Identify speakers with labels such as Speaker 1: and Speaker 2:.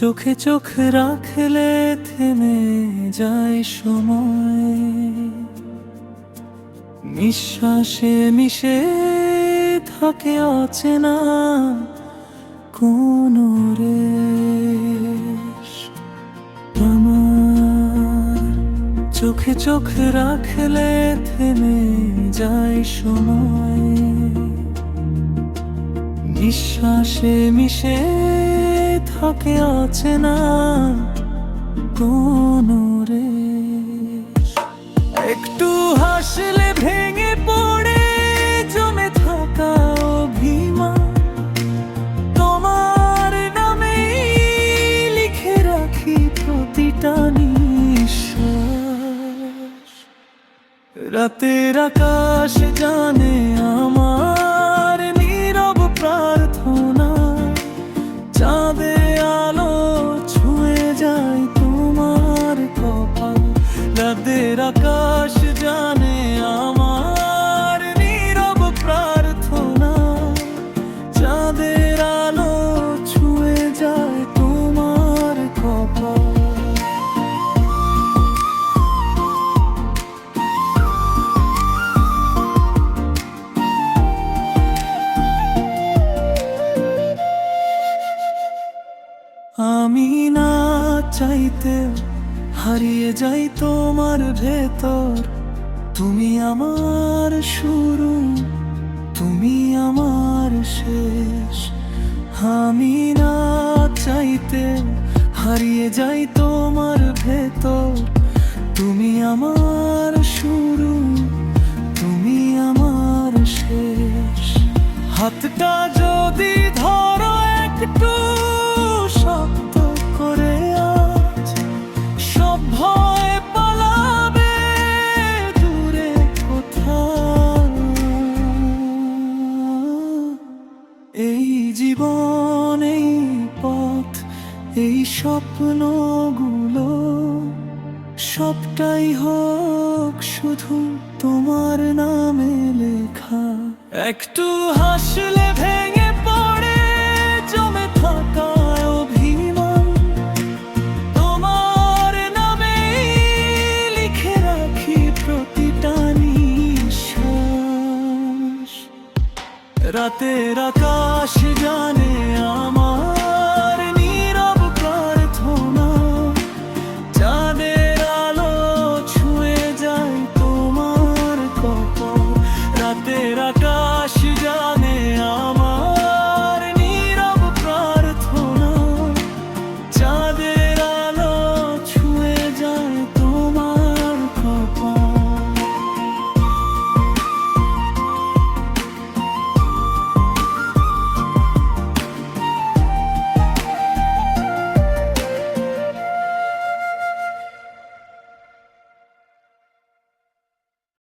Speaker 1: চোখে চোখ রাখলে থেমে যায় সময়। নিঃশ্বাসে মিশে থাকে অচেনা কোন আমার চোখে চোখ রাখলে থেমে যায় সময়। নিঃশ্বাসে মিশে থাকে অচেনা কোন রেশ। একটু হাসলে ভেঙে পড়ে, জমে থাকা অভিমান। তোমার নামে লিখে রাখি প্রতিটা নিঃশ্বাস। রাতের আকাশ জানে আমার চাইতে হারিয়ে যাই তোমার ভেতর। তুমি আমার শুরু, তুমি আমার শেষ। আমি না চাইতে হারিয়ে যাই তোমার ভেতর। তুমি আমার শুরু, তুমি আমার শেষ। হাতটা এই স্বপ্নগুলো সবটাই হোক শুধু তোমার নামে লেখা। একটু হাসলে ভেঙে পড়ে, জমে থাকা অভিমান। তোমার নামে রাখি প্রতিটা নিঃশ্বাস। রাতে